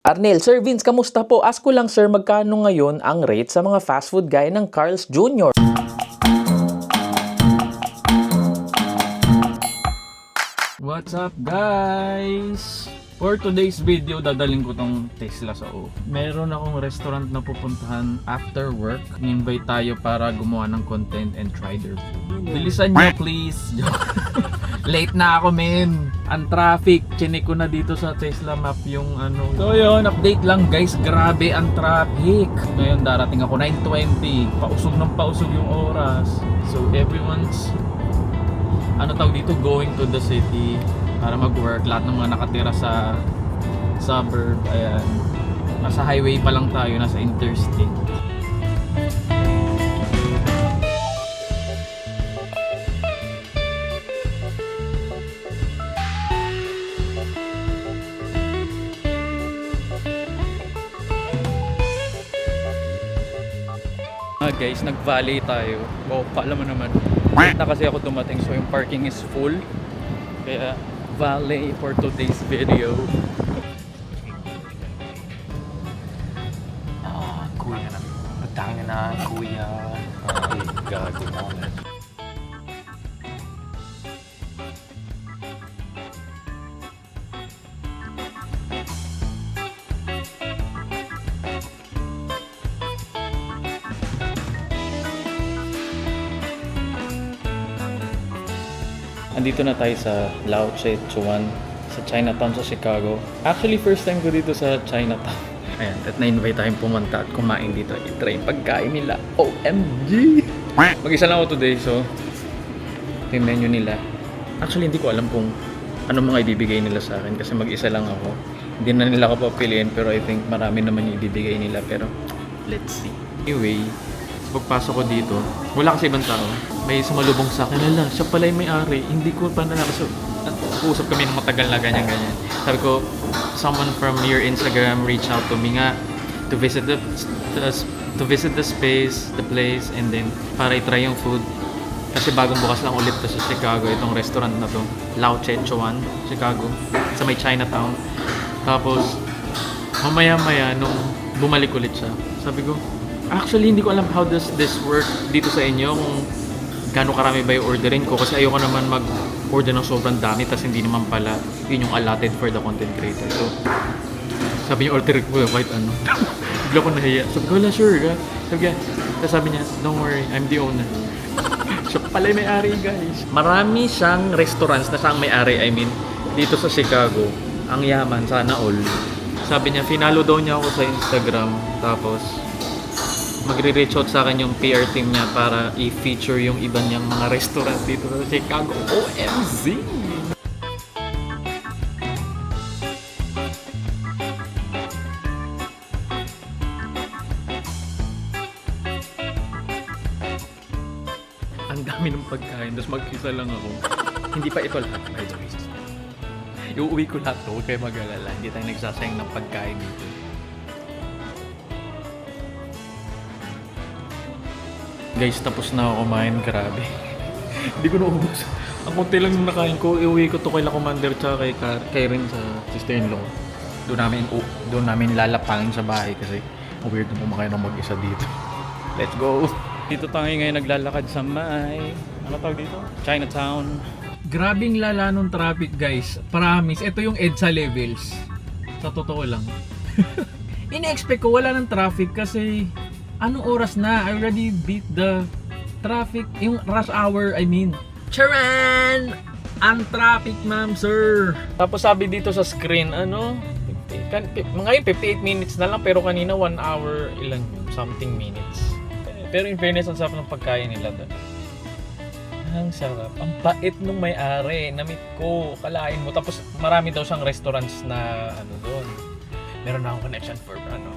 Arnel, Sir Vince, kamusta po? Ask ko lang sir, magkano ngayon ang rate sa mga fast food gaya ng Carl's Jr.? What's up guys? For today's video, dadaling ko tong Tesla sa O. Meron akong restaurant na pupuntahan after work. Ni-invite tayo para gumawa ng content and try their food. Bilisan nyo please. Late na ako men. Ang traffic. Chinik ko na dito sa Tesla map yung ano. So yun, update lang guys. Grabe ang traffic. Ngayon darating ako 9.20. Pausog ng pausog yung oras. So everyone's ano tawag dito, going to the city para mag-work. Lahat ng mga nakatira sa suburb, ayan. Nasa highway pa lang tayo, nasa interstate. Ah guys, nag-valley tayo. O, pala mo naman. Late na kasi ako dumating so yung parking is full. Kaya valet for today's video. Ah, kuya na. Patangin na, kuya. Ay, gago na Andito na tayo sa Lao Che Chuan sa Chinatown sa Chicago. Actually, first time ko dito sa Chinatown. Ayan, at na-invite tayong pumunta at kumain dito. I-try pagkain nila. OMG! Mag-isa lang ako today, so yung menu nila. Actually, hindi ko alam kung ano mga ibibigay nila sa akin kasi mag-isa lang ako. Hindi na nila ako papiliin pero I think marami naman yung ibibigay nila pero let's see. Anyway, pagpasok ko dito, wala kasi ibang tao. May sumalubong sa akin, ala, siya pala yung may-ari. Hindi ko pa na so, nag-uusap kami ng matagal na ganyan-ganyan. Sabi ko, someone from your Instagram reach out to me nga to visit the, the to visit the space, the place, and then para i-try yung food. Kasi bagong bukas lang ulit to sa Chicago, itong restaurant na to. Lao Che Chuan, Chicago. Sa may Chinatown. Tapos, mamaya-maya, nung bumalik ulit siya, sabi ko, actually, hindi ko alam how does this work dito sa inyo, kung gaano karami ba yung orderin ko. Kasi ayoko naman mag-order ng sobrang dami, tapos hindi naman pala yun yung allotted for the content creator. So, sabi niya, order ko kahit ano. Bigla ko nahiya. Sabi ko, wala, sure ka. Sabi niya, tapos sabi niya, don't worry, I'm the owner. Siya pala may-ari, guys. Marami siyang restaurants na siyang may-ari, I mean, dito sa Chicago. Ang yaman, sana all. Sabi niya, finalo daw niya ako sa Instagram. Tapos, magre-reach out sa akin yung PR team niya para i-feature yung iba niyang mga restaurant dito sa Chicago. OMZ! Ang dami ng pagkain, tapos mag-isa lang ako. Hindi pa ito lahat, by the way. Iuwi ko lahat to, huwag kayo mag-alala. Hindi tayo nagsasayang ng pagkain dito. Guys, tapos na ako kumain, grabe. Hindi ko naubos. Ang konti lang yung nakain ko, iuwi ko to kay La Commander tsaka kay, Rin sa sister-in-law. Doon namin, u- doon namin lalapangin sa bahay kasi weird na kumakain ng mag-isa dito. Let's go! Dito tayo ngayon naglalakad sa may... Ano tawag dito? Chinatown. Grabing lala nung traffic guys. Promise, ito yung EDSA levels. Sa totoo lang. Ine-expect ko wala ng traffic kasi anong oras na? I already beat the traffic. Yung rush hour, I mean. Charan! Ang traffic, ma'am, sir. Tapos sabi dito sa screen, ano? 50, kan, ngayon 58 minutes na lang pero kanina 1 hour ilan yun, something minutes. Pero in fairness, ang sarap ng pagkain nila doon. Ang sarap. Ang bait nung may-ari. Namit ko. Kalain mo. Tapos marami daw siyang restaurants na ano doon. Meron na akong connection for ano.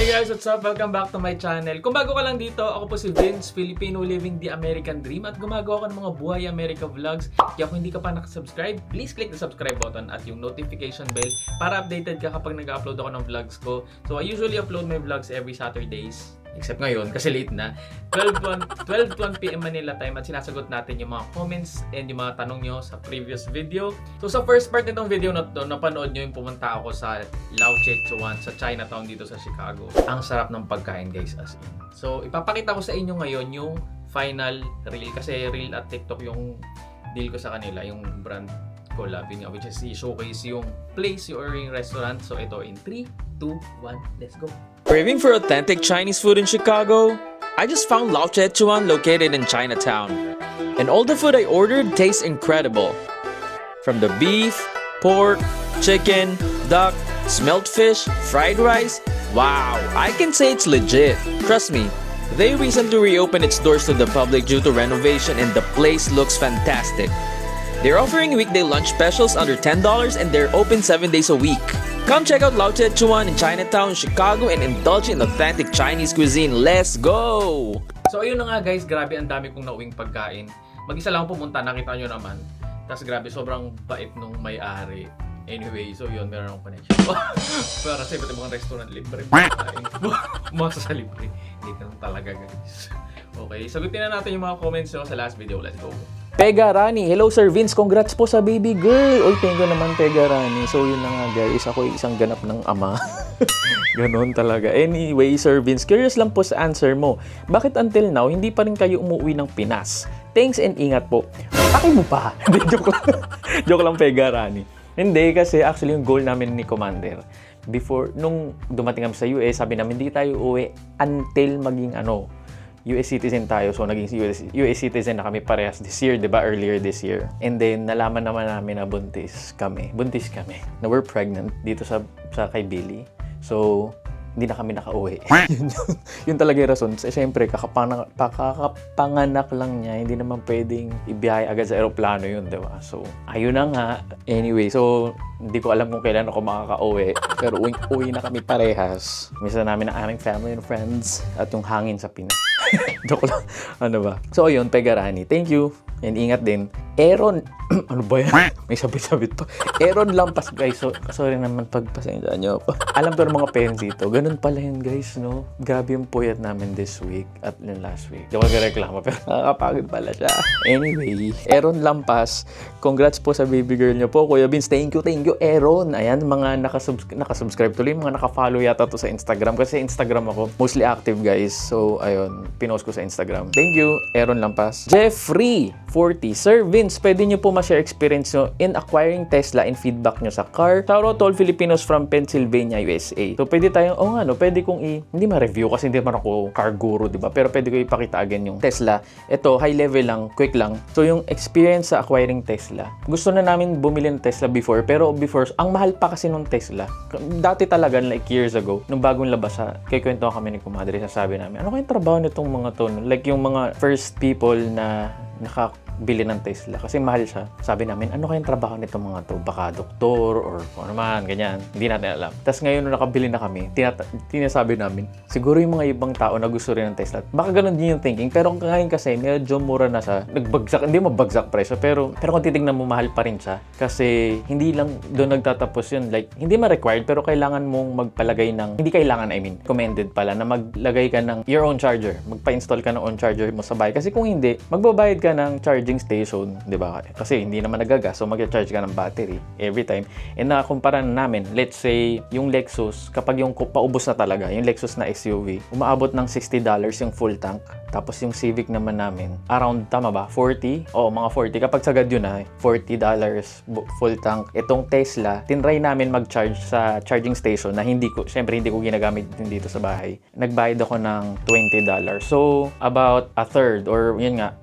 Hey guys, what's up? Welcome back to my channel. Kung bago ka lang dito, ako po si Vince, Filipino living the American dream at gumagawa ko ng mga buhay America vlogs. Kaya kung hindi ka pa nakasubscribe, please click the subscribe button at yung notification bell para updated ka kapag nag-upload ako ng vlogs ko. So I usually upload my vlogs every Saturdays Except ngayon, kasi late na. 12 12 to 1 p.m. Manila time at sinasagot natin yung mga comments and yung mga tanong nyo sa previous video. So sa first part nitong video na to, napanood nyo yung pumunta ako sa Lao Chechuan sa Chinatown dito sa Chicago. Ang sarap ng pagkain guys as in. So ipapakita ko sa inyo ngayon yung final reel kasi reel at TikTok yung deal ko sa kanila, yung brand collab yun which is i-showcase yung place or yung restaurant. So ito in 3, 2, 1, let's go! Craving for authentic Chinese food in Chicago? I just found Lao Chechuan located in Chinatown. And all the food I ordered tastes incredible. From the beef, pork, chicken, duck, smelt fish, fried rice. Wow, I can say it's legit. Trust me, they recently reopened its doors to the public due to renovation and the place looks fantastic. They're offering weekday lunch specials under $10 and they're open 7 days a week. Come check out Lao Chuan in Chinatown, Chicago and indulge in authentic Chinese cuisine. Let's go! So ayun na nga guys, grabe ang dami kong nauwing pagkain. Mag-isa lang pumunta, nakita nyo naman. Tapos grabe, sobrang bait nung may-ari. Anyway, so yun, meron akong connection. Para sa iba't ibang restaurant, libre pagkain. Masa sa libre. Hindi talaga guys. Okay, sagutin na natin yung mga comments nyo sa last video. Let's go. Pega Rani. Hello Sir Vince, congrats po sa baby girl. Oy, thank naman Pega Rani. So yun na nga guys, ako isang ganap ng ama. Ganon talaga. Anyway, Sir Vince, curious lang po sa answer mo. Bakit until now, hindi pa rin kayo umuwi ng Pinas? Thanks and ingat po. Akin mo pa. Joke lang. joke lang Pega Rani. Hindi, kasi actually yung goal namin ni Commander, before, nung dumating kami sa US, sabi namin, hindi tayo uwi until maging ano, US citizen tayo. So, naging US, US citizen na kami parehas this year, di ba? Earlier this year. And then, nalaman naman namin na buntis kami. Buntis kami. Na we're pregnant dito sa, sa kay Billy. So, hindi na kami nakauwi. yun, yun, yun talaga yung rason. Eh, Siyempre, kakapana, pakakapanganak lang niya. Hindi naman pwedeng ibiyahe agad sa aeroplano yun, di ba? So, ayun na nga. Anyway, so, hindi ko alam kung kailan ako makakauwi. Pero uwi, uwi na kami parehas. Misa namin ang aming family and friends at yung hangin sa Pinas. Joke lang. Ano ba? So, ayun, Pegarani. Thank you. And ingat din. Aaron, ano ba yan? May sabit-sabit pa. Aaron Lampas, guys. So, sorry naman pagpasensya nyo ako. Alam to ng mga parents dito. Ganun pala yun, guys, no? Grabe yung puyat namin this week at yung last week. Di ako nagreklamo, pero nakakapagod pala siya. Anyway, Aaron Lampas, congrats po sa baby girl nyo po. Kuya Vince, thank you, thank you, Aaron. Ayan, mga nakasubs- nakasubscribe tuloy, mga nakafollow yata to sa Instagram. Kasi Instagram ako, mostly active, guys. So, ayun, pinost ko sa Instagram. Thank you, Aaron Lampas. Jeffrey, 40. Sir Vince, pwede nyo po ma-share experience nyo in acquiring Tesla and feedback nyo sa car. Shoutout to all Filipinos from Pennsylvania, USA. So, pwede tayong, oh nga, no, pwede kong i, hindi ma-review kasi hindi man ako car guru, di ba? Pero pwede ko ipakita again yung Tesla. Ito, high level lang, quick lang. So, yung experience sa acquiring Tesla. Gusto na namin bumili ng Tesla before, pero before, ang mahal pa kasi nung Tesla. Dati talaga, like years ago, nung bagong labas sa, kay kwento kami ni Kumadre, sasabi namin, ano kayong trabaho nitong mga to? Like yung mga first people na nakabili ng Tesla kasi mahal siya. Sabi namin, ano kayang trabaho nito mga to? Baka doktor or kung ano man, ganyan. Hindi natin alam. Tapos ngayon nung nakabili na kami, tinata- tinasabi namin, siguro yung mga ibang tao na gusto rin ng Tesla. Baka ganun din yung thinking. Pero ngayon kasi, medyo mura na siya. Nagbagsak, hindi mabagsak presyo. Pero, pero kung titignan mo, mahal pa rin siya. Kasi hindi lang doon nagtatapos yun. Like, hindi ma-required, pero kailangan mong magpalagay ng, hindi kailangan, I mean, commended pala, na maglagay ka ng your own charger. Magpa-install ka ng own charger mo sa bahay. Kasi kung hindi, magbabayad ka ng charging station, di ba? Kasi hindi naman nagagas, so mag-charge ka ng battery every time. And nakumpara na namin, let's say, yung Lexus, kapag yung paubos na talaga, yung Lexus na SUV, umaabot ng $60 yung full tank. Tapos yung Civic naman namin, around, tama ba? 40? Oo, mga 40. Kapag sagad yun na, $40 bu- full tank. Itong Tesla, tinry namin mag-charge sa charging station na hindi ko, syempre hindi ko ginagamit din dito sa bahay. Nagbayad ako ng $20. So, about a third or yun nga,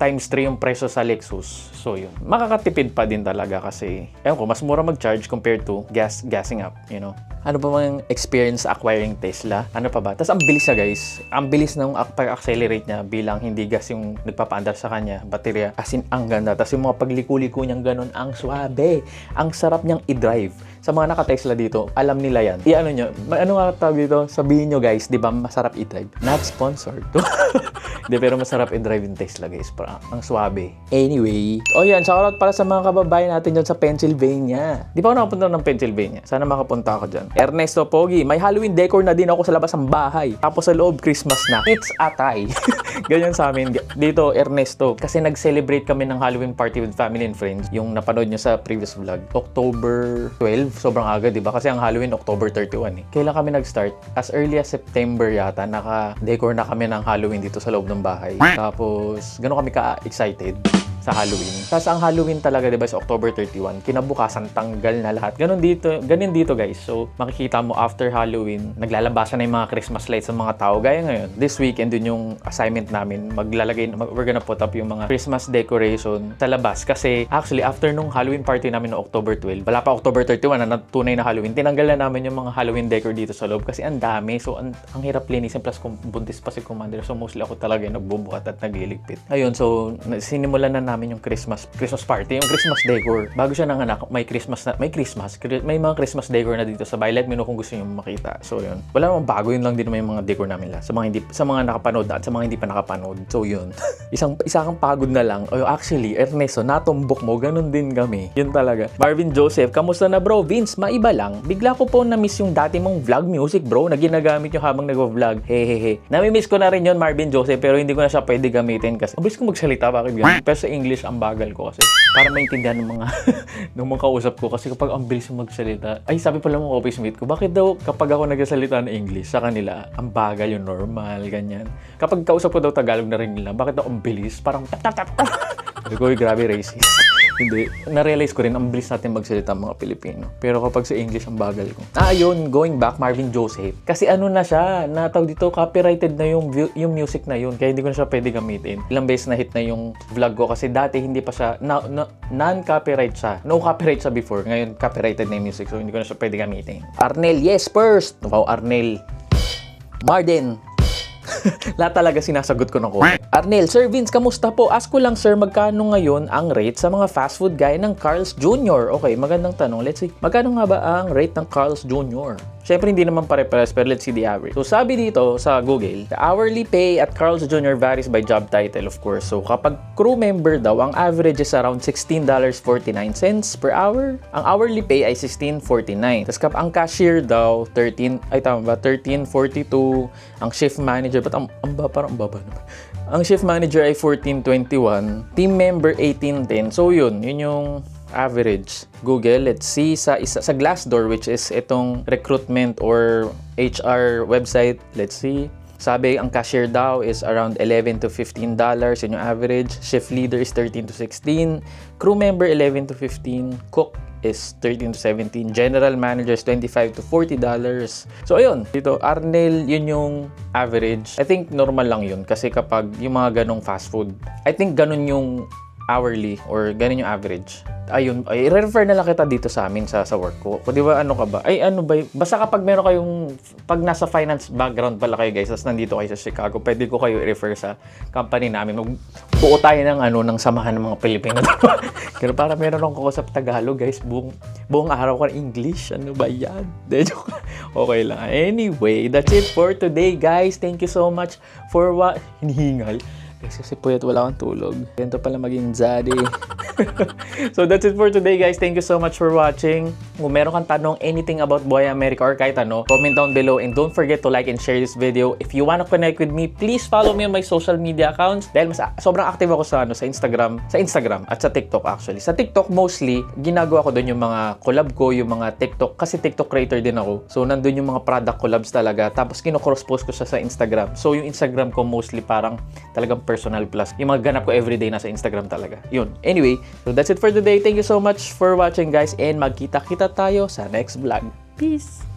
times 3 yung presyo sa Lexus. So yun. Makakatipid pa din talaga kasi, ewan ko, mas mura mag-charge compared to gas gassing up, you know. Ano pa bang experience acquiring Tesla? Ano pa ba? Tapos ang bilis siya guys. Ang bilis ng pag-accelerate niya bilang hindi gas yung nagpapaandar sa kanya. Baterya. As in, ang ganda. Tapos yung mga pagliku-liko niyang ganun, ang swabe. Ang sarap niyang i-drive. Sa mga naka-Tesla dito, alam nila yan. I-ano nyo, ano nga tawag dito? Sabihin nyo guys, di ba masarap i-drive? Not sponsored. Hindi, pero masarap i-drive yung Tesla, guys. Para, ang swabe. Anyway. O yan, shoutout para sa mga kababayan natin dyan sa Pennsylvania. Di pa ako nakapunta ng Pennsylvania. Sana makapunta ako dyan. Ernesto Pogi, may Halloween decor na din ako sa labas ng bahay. Tapos sa loob, Christmas na. It's atay. Ganyan sa amin. Dito, Ernesto. Kasi nag-celebrate kami ng Halloween party with family and friends. Yung napanood nyo sa previous vlog. October 12. Sobrang aga, di ba? Kasi ang Halloween, October 31 eh. Kailan kami nag-start? As early as September yata, naka-decor na kami ng Halloween dito sa loob ng bahay. Tapos, gano'n kami ka-excited sa Halloween. Tapos ang Halloween talaga, 'di ba, sa October 31, kinabukasan tanggal na lahat. Ganon dito, ganun dito, guys. So, makikita mo after Halloween, naglalabasan na yung mga Christmas lights sa mga tao. Gaya ngayon, this weekend din yung assignment namin. Maglalagay, mag- we're gonna put up yung mga Christmas decoration sa labas. Kasi actually, after nung Halloween party namin no October 12, wala pa October 31 na tunay na Halloween, tinanggal na namin yung mga Halloween decor dito sa loob kasi ang dami. So, ang, ang hirap linisin. Plus, kung buntis pa si Commander. So, mostly ako talaga yung nagbubuhat at nagliligpit. Ayun, so, sinimulan na namin yung Christmas Christmas party, yung Christmas decor. Bago siya nanganak, may Christmas na, may Christmas, Chri- may mga Christmas decor na dito sa bahay. Let me know kung gusto niyo makita. So, yun. Wala namang bago, yun lang din naman yung mga decor namin lahat. Sa mga hindi, sa mga nakapanood at sa mga hindi pa nakapanood. So, yun. Isang, isa kang pagod na lang. O, actually, Ernesto, natumbok mo, ganun din kami. Yun talaga. Marvin Joseph, kamusta na bro? Vince, maiba lang. Bigla ko po na-miss yung dati mong vlog music bro na ginagamit yung habang nag-vlog. Hehehe. Nami-miss ko na rin yun, Marvin Joseph, pero hindi ko na siya pwede gamitin kasi mabilis ko magsalita. Bakit ganun? Pero sa ang bagal ko kasi. Para maintindihan ng mga ng mga ko kasi kapag ang bilis mo magsalita, ay sabi pala mga office mate ko, bakit daw kapag ako nagsasalita ng English sa kanila, ang bagal yung normal, ganyan. Kapag kausap ko daw Tagalog na rin nila, bakit daw ang bilis? Parang tap tap tap. Sabi ko, "Uy, grabe racist. Hindi. Na-realize ko rin, ang bilis natin magsalita mga Pilipino. Pero kapag sa English, ang bagal ko. Ah, yun. Going back, Marvin Joseph. Kasi ano na siya, natawag dito, copyrighted na yung, yung music na yun. Kaya hindi ko na siya pwede gamitin. Ilang beses na hit na yung vlog ko. Kasi dati hindi pa siya, na, na- non-copyright siya. No copyright siya before. Ngayon, copyrighted na yung music. So, hindi ko na siya pwede gamitin. Arnel, yes, first. Wow, Arnel. Marden, lahat talaga sinasagot ko ng comment. Arnel, Sir Vince, kamusta po? Ask ko lang, sir, magkano ngayon ang rate sa mga fast food gaya ng Carl's Jr.? Okay, magandang tanong. Let's see. Magkano nga ba ang rate ng Carl's Jr.? Siyempre, hindi naman pare-pares, pero let's see the average. So, sabi dito sa Google, the hourly pay at Carl's Jr. varies by job title, of course. So, kapag crew member daw, ang average is around $16.49 per hour. Ang hourly pay ay $16.49. Tapos kap ang cashier daw, 13, ay tama ba, 13.42. Ang shift manager, ba't ang, ang ba, parang ang baba naman. Ang shift manager ay 14.21. Team member 18.10. So yun, yun yung average. Google, let's see sa isa, sa Glassdoor which is itong recruitment or HR website. Let's see. Sabi, ang cashier daw is around 11 to 15 dollars. Yun yung average. Shift leader is 13 to 16. Crew member 11 to 15. Cook is 13 to 17. General manager is 25 to 40 dollars. So ayun, dito Arnel, yun yung average. I think normal lang yun kasi kapag yung mga ganong fast food, I think ganun yung hourly or ganun yung average. Ayun, ay refer na lang kita dito sa amin sa sa work ko. Di ba ano ka ba? Ay ano ba? Basta kapag meron kayong pag nasa finance background pala kayo guys, tapos nandito kayo sa Chicago, pwede ko kayo i-refer sa company namin. Magbuo tayo ng ano ng samahan ng mga Pilipino. Pero para meron akong kausap Tagalog guys, buong buong araw ko English. Ano ba 'yan? Okay lang. Anyway, that's it for today guys. Thank you so much for what hinihingal. Guys, kasi puyat wala akong tulog. Ganito pala maging zaddy. so that's it for today guys. Thank you so much for watching. Kung meron kang tanong anything about Boy America or kahit ano, comment down below and don't forget to like and share this video. If you wanna connect with me, please follow me on my social media accounts dahil mas sobrang active ako sa ano sa Instagram, sa Instagram at sa TikTok actually. Sa TikTok mostly ginagawa ko doon yung mga collab ko, yung mga TikTok kasi TikTok creator din ako. So nandun yung mga product collabs talaga. Tapos kino-cross post ko siya sa Instagram. So yung Instagram ko mostly parang talagang personal plus. Yung mga ganap ko everyday nasa Instagram talaga. Yun. Anyway, so that's it for today. Thank you so much for watching guys and magkita-kita tayo sa next vlog. Peace!